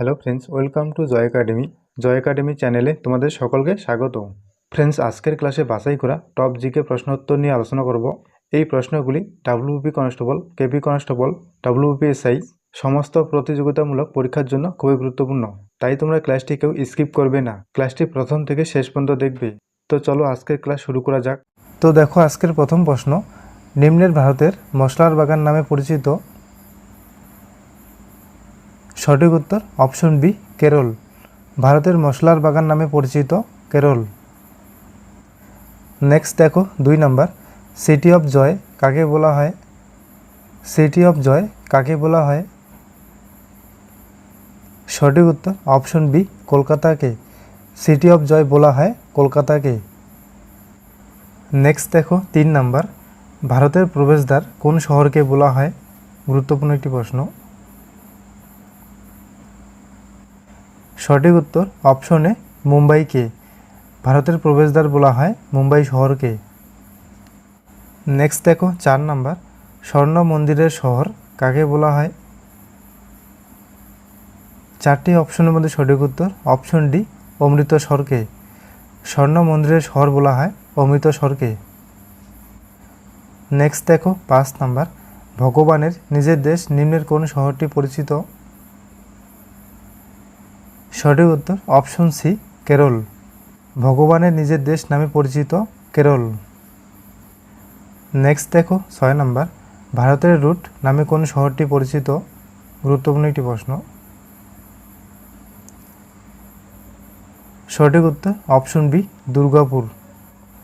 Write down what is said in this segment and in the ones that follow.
Hello friends welcome to Joy academy Joy academy চ্যানেলে তোমাদের সকলকে স্বাগত ফ্রেন্ডস আজকের ক্লাসে বাছাই করা টপ জিকে প্রশ্ন উত্তর নিয়ে আলোচনা করব। এই প্রশ্নগুলি WP constable KP constable WP SI সমস্ত প্রতিযোগিতামূলক পরীক্ষার জন্য খুবই গুরুত্বপূর্ণ। তাই তোমরা ক্লাসটি কেউ স্কিপ করবে না। ক্লাসটি প্রথম থেকে শেষ পর্যন্ত দেখবে। তো চলো আজকের ক্লাস শুরু করা যাক। তো দেখো, আজকের প্রথম প্রশ্ন, নিম্নের ভারতের মশলার বাগান নামে পরিচিত সঠিক উত্তর অপশন বি, কেরল। ভারতের মশলার বাগান নামে পরিচিত কেরল। নেক্সট দেখো, দুই নাম্বার। সিটি অফ জয় কাকে বলা হয়? সিটি অফ জয় কাকে বলা হয়? সঠিক উত্তর অপশন বি, কলকাতাকে। সিটি অফ জয় বলা হয় কলকাতাকে। নেক্সট দেখো, তিন নাম্বার। ভারতের প্রবেশদ্বার কোন শহরকে বলা হয়? গুরুত্বপূর্ণ একটি প্রশ্ন। সঠিক উত্তর অপশনে মুম্বাইকে, ভারতের প্রবেশদ্বার বলা হয় মুম্বাই শহরকে। নেক্সট দেখো, চার নাম্বার, স্বর্ণ মন্দিরের শহর কাকে বলা হয়? চারটি অপশনের মধ্যে সঠিক উত্তর অপশন ডি অমৃতসরকে। স্বর্ণ মন্দিরের শহর বলা হয় অমৃতসরকে। নেক্সট দেখো, পাঁচ নাম্বার, ভগবানের নিজের দেশ নিম্নের কোন শহরটি পরিচিত? সঠিক উত্তর অপশন সি কেরল। ভগবানের নিজের দেশ নামে পরিচিত কেরল। নেক্সট দেখো, ছয় নম্বর ভারতের রুট নামে কোন শহরটি পরিচিত? গুরুত্বপূর্ণ একটি প্রশ্ন। সঠিক উত্তর অপশন বি দুর্গাপুর।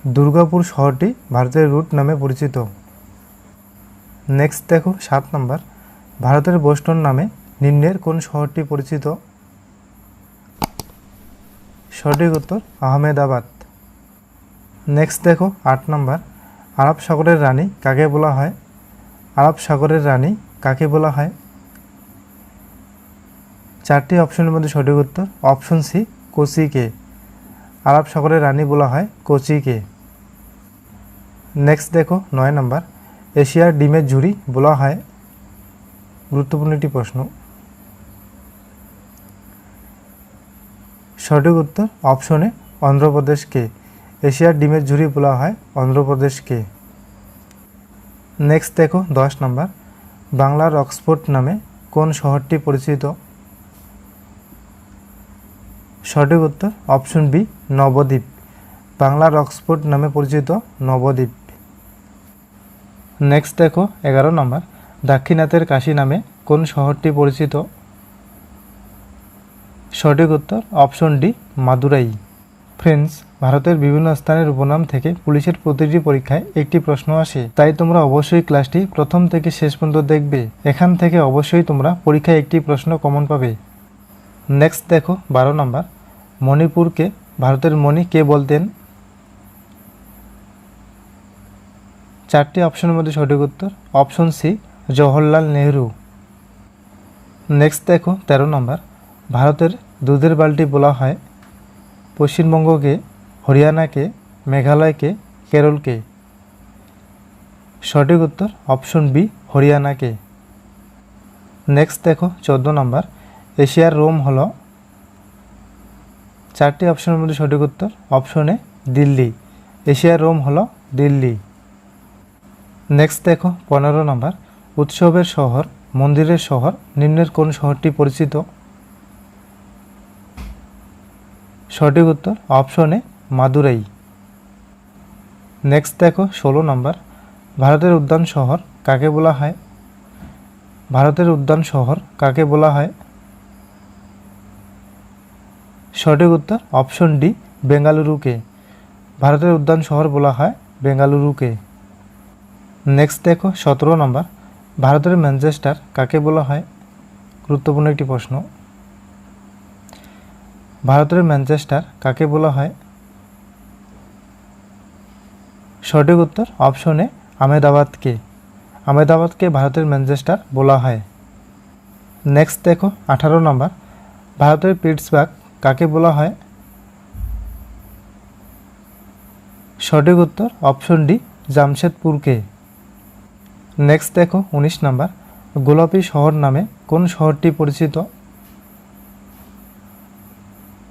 দুর্গাপুর শহরটি ভারতের রুট নামে পরিচিত। নেক্সট দেখো, সাত নম্বর ভারতের বোস্টন নামে নিম্নের কোন শহরটি পরিচিত? সঠিক উত্তর আহমেদাবাদ। নেক্সট দেখো, আট নম্বর। আরব সাগরের রানী কাকে বলা হয়? আরব সাগরের রানী কাকে বলা হয়? চারটি অপশনের মধ্যে সঠিক উত্তর অপশন সি কোচিকে আরব সাগরের রানী বলা হয় কোচিকে নেক্সট দেখো, নয় নম্বর। এশিয়ার ডিমের ঝুড়ি বলা হয়? গুরুত্বপূর্ণ একটি প্রশ্ন। সঠিক উত্তর অপশনে অন্ধ্রপ্রদেশকে এশিয়ার ডিমের ঝুড়ি বলা হয় অন্ধ্রপ্রদেশকে নেক্সট দেখো দশ নম্বর। বাংলার অক্সফোর্ড নামে কোন শহরটি পরিচিত? সঠিক উত্তর অপশন বি নবদ্বীপ। বাংলার অক্সফোর্ড নামে পরিচিত নবদ্বীপ। নেক্সট দেখো এগারো নম্বর। দাক্ষিণাতের কাশী নামে কোন শহরটি পরিচিত? সঠিক উত্তর অপশন ডি, মাদুরাই। ফ্রেন্ডস, ভারতের বিভিন্ন স্থানের উপনাম থেকে পুলিশের প্রতিটি পরীক্ষায় একটি প্রশ্ন আসে। তাই তোমরা অবশ্যই ক্লাসটি প্রথম থেকে শেষ পর্যন্ত দেখবে। এখান থেকে অবশ্যই তোমরা পরীক্ষায় একটি প্রশ্ন কমন পাবে। নেক্সট দেখো বারো নম্বর। মণিপুরকে ভারতের মণি কে বলতেন? চারটি অপশনের মধ্যে সঠিক উত্তর option C, Jawaharlal Nehru. Next দেখো তেরো নম্বর। ভারতের দুধের বালতি বলা হয়। পশ্চিমবঙ্গকে, হরিয়ানাকে, মেঘালয়কে, কেরলকে। সঠিক উত্তর অপশন বি, হরিয়ানাকে। নেক্সট দেখো, চোদ্দ নম্বর। এশিয়ার রোম হলো চারটি অপশনের মধ্যে সঠিক উত্তর। অপশনে দিল্লি। এশিয়ার রোম হলো দিল্লি। নেক্সট দেখো, পনেরো নম্বর। উৎসবের শহর, মন্দিরের শহর, নিম্নের কোন শহরটি পরিচিত? সঠিক উত্তর অপশনে মাদুরাই। নেক্সট দেখো, ষোলো নম্বর ভারতের উদ্যান শহর কাকে বলা হয়? ভারতের উদ্যান শহর কাকে বলা হয়? সঠিক উত্তর অপশন ডি বেঙ্গালুরুকে। ভারতের উদ্যান শহর বলা হয় বেঙ্গালুরুকে। নেক্সট দেখো, সতেরো নম্বর ভারতের ম্যানচেস্টার কাকে বলা হয়? গুরুত্বপূর্ণ একটি প্রশ্ন। ভারতের ম্যানচেস্টার কাকে বলা হয়? সঠিক উত্তর অপশনে আমেদাবাদকে আমেদাবাদকে ভারতের ম্যানচেস্টার বলা হয়। নেক্সট দেখো, আঠারো নম্বর। ভারতের পিটসবার্গ কাকে বলা হয়? সঠিক উত্তর অপশন ডি, জামশেদপুরকে। নেক্সট দেখো, উনিশ নম্বর। গোলাপি শহর নামে কোন শহরটি পরিচিত?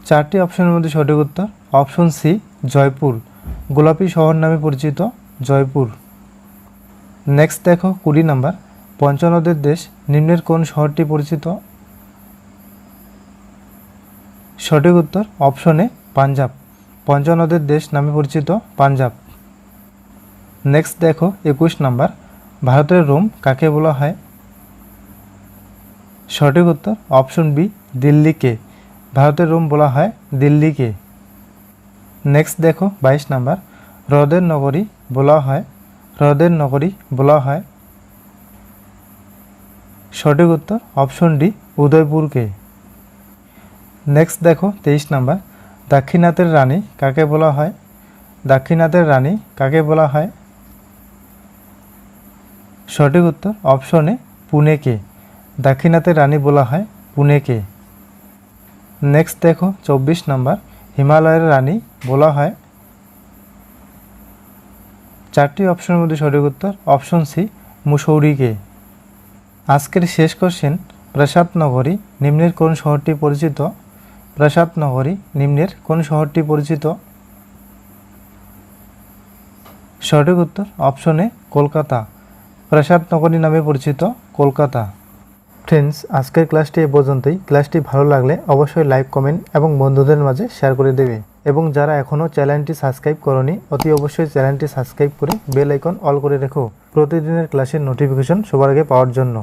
চারটি অপশনের মধ্যে সঠিক উত্তর। Option C, Jaipur. গোলাপি শহর নামে পরিচিত জয়পুর। নেক্সট দেখো, কুড়ি নাম্বার। পঞ্চনদের দেশ, নিম্নের কোন শহরটি পরিচিত? সঠিক উত্তর, অপশনে পাঞ্জাব। পঞ্চনদের দেশ নামে পরিচিত পাঞ্জাব। নেক্সট দেখো, একুশ নাম্বার। ভারতের রোম কাকে বলা হয়? সঠিক উত্তর, অপশন বি, দিল্লিকে। ভারতের রোম বলা হয় দিল্লিকে। নেক্সট দেখো, বাইশ নাম্বার। হ্রদের নগরী বলা হয়, হ্রদের নগরী বলা হয়। সঠিক উত্তর অপশন ডি উদয়পুরকে। নেক্সট দেখো, তেইশ নাম্বার। দাক্ষিণাতের রানী কাকে বলা হয়? দাক্ষিণাতের রানী কাকে বলা হয়? সঠিক উত্তর অপশনে পুনেকে। দাক্ষিণাতের রানী বলা হয় পুনেকে। নেক্সট দেখো, চব্বিশ নাম্বার। হিমালয়ের রানী বলা হয়। চারটি অপশনের মধ্যে সঠিক উত্তর অপশন সি মুসৌরিকে। আজকের শেষ কোশ্চেন প্রসাদ নগরী নিম্নের কোন শহরটি পরিচিত? প্রসাদ নগরী নিম্নের কোন শহরটি পরিচিত? সঠিক উত্তর অপশনে কলকাতা। প্রসাদ নগরী নামে পরিচিত কলকাতা। ফ্রেন্ডস আজকের ক্লাসটি এ পর্যন্তই। ক্লাসটি ভালো লাগলে অবশ্যই লাইক কমেন্ট এবং বন্ধুদের মাঝে শেয়ার করে দেবে। এবং যারা এখনও চ্যানেলটি সাবস্ক্রাইব করনি, অতি অবশ্যই চ্যানেলটি সাবস্ক্রাইব করে বেল আইকন অল করে রেখো। প্রতিদিনের ক্লাসের নোটিফিকেশন সবার আগে পাওয়ার জন্য।